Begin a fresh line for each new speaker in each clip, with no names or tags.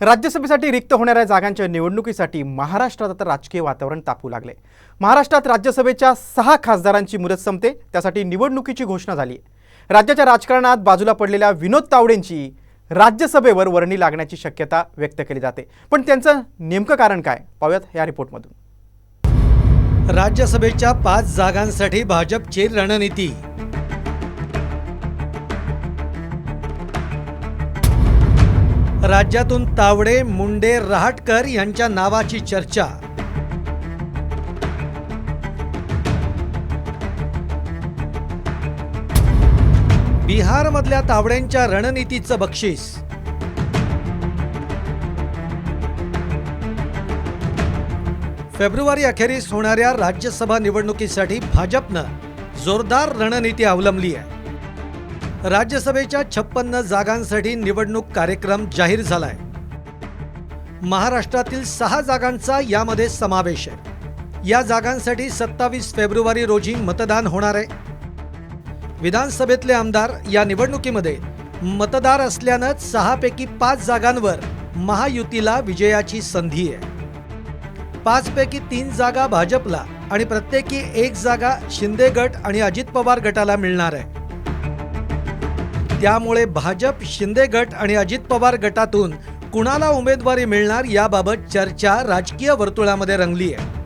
राज्यसभेसाठी रिक्त होणाऱ्या जागांच्या निवडणुकीसाठी महाराष्ट्रात आता राजकीय वातावरण तापू लागले. महाराष्ट्रात राज्यसभेच्या सहा खासदारांची मुदत संपते त्यासाठी निवडणुकीची घोषणा झाली आहे. राज्याच्या राजकारणात बाजूला पडलेल्या विनोद तावडेंची राज्यसभेवर वर्णी लागण्याची शक्यता व्यक्त केली जाते. पण त्यांचं नेमकं कारण काय? पाहूयात या रिपोर्टमधून.
राज्यसभेच्या पाच जागांसाठी भाजपची रणनीती राज्यातून तावडे मुंडे रहाटकर यांच्या नावाची चर्चा. बिहारमधल्या तावड्यांच्या रणनीतीचं बक्षीस. फेब्रुवारी अखेरीस होणाऱ्या राज्यसभा निवडणुकीसाठी भाजपनं जोरदार रणनीती अवलंबली आहे. राज्यसभेच्या छप्पन्न जागांसाठी निवडणूक कार्यक्रम जाहीर झालाय. महाराष्ट्रातील सहा जागांचा यामध्ये समावेश आहे. या जागांसाठी सत्तावीस फेब्रुवारी रोजी मतदान होणार आहे. विधानसभेतले आमदार या निवडणुकीमध्ये मतदार असल्यानं सहापैकी पाच जागांवर महायुतीला विजयाची संधी आहे. पाचपैकी तीन जागा भाजपला आणि प्रत्येकी एक जागा शिंदे गट आणि अजित पवार गटाला मिळणार आहे. त्यामुळे भाजप शिंदे गट आणि अजित पवार गटातून कुणाला उमेदवारी मिळणार याबाबत चर्चा राजकीय वर्तुळामध्ये रंगली आहे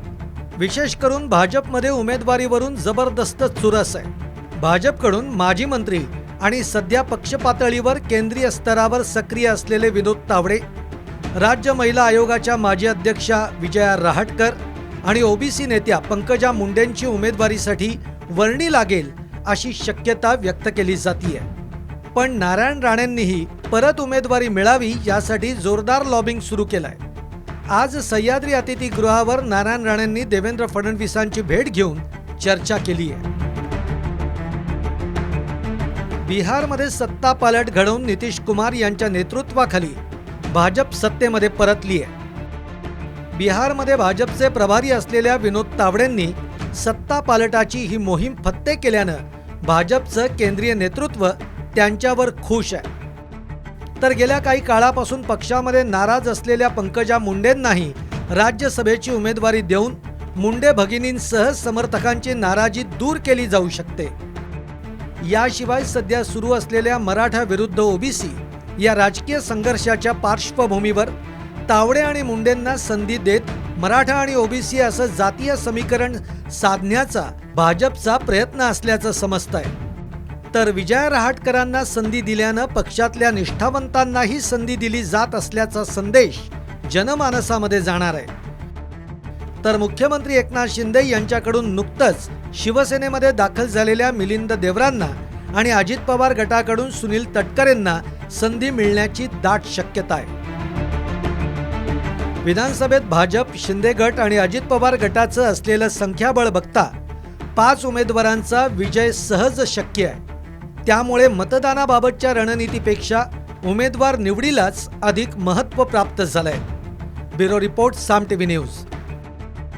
विशेष करून भाजपमध्ये उमेदवारीवरून जबरदस्त चुरस आहे. भाजपकडून माजी मंत्री आणि सध्या पक्षपातळीवर केंद्रीय स्तरावर सक्रिय असलेले विनोद तावडे राज्य महिला आयोगाच्या माजी अध्यक्षा विजया रहाटकर आणि ओबीसी नेत्या पंकजा मुंडेंची उमेदवारीसाठी वर्णी लागेल अशी शक्यता व्यक्त केली जातीये. पण नारायण राणेंनीही परत उमेदवारी मिळावी यासाठी जोरदार लॉबिंग सुरू केलंय. आज सह्याद्री अतिथीगृहावर नारायण राणेंनी देवेंद्र फडणवीसांची भेट घेऊन चर्चा केली आहे. बिहारमध्ये सत्ता पालट घडवून नितीश कुमार यांच्या नेतृत्वाखाली भाजप सत्तेमध्ये परतली आहे. बिहारमध्ये भाजपचे प्रभारी असलेल्या विनोद तावडेंनी सत्ता पालटाची ही मोहीम फत्ते केल्यानं भाजपचं केंद्रीय नेतृत्व त्यांच्यावर खुश आहे. तर गेल्या काही काळापासून पक्षामध्ये नाराज असलेल्या पंकजा मुंडेंनाही राज्यसभेची उमेदवारी देऊन मुंडे भगिनींसह समर्थकांची नाराजी दूर केली जाऊ शकते. याशिवाय सध्या सुरू असलेल्या मराठा विरुद्ध ओबीसी या राजकीय संघर्षाच्या पार्श्वभूमीवर तावडे आणि मुंडेंना संधी देत मराठा आणि ओबीसी असं जातीय समीकरण साधण्याचा भाजपचा प्रयत्न असल्याचं समजत आहे तर विजय रहाटकरांना संधी दिल्यानं पक्षातल्या निष्ठावंतांनाही संधी दिली जात असल्याचा संदेश जनमानसामध्ये जाणार आहे. तर मुख्यमंत्री एकनाथ शिंदे यांच्याकडून नुकतंच शिवसेनेमध्ये दाखल झालेल्या मिलिंद देवरांना आणि अजित पवार गटाकडून सुनील तटकरेंना संधी मिळण्याची दाट शक्यता आहे. विधानसभेत भाजप शिंदे गट आणि अजित पवार गटाचं असलेलं संख्याबळ बघता पाच उमेदवारांचा विजय सहज शक्य आहे. त्यामुळे मतदानाबाबतच्या रणनीतीपेक्षा उमेदवार निवडीलाच अधिक महत्त्व प्राप्त झालंय. Bureau report Saam TV news.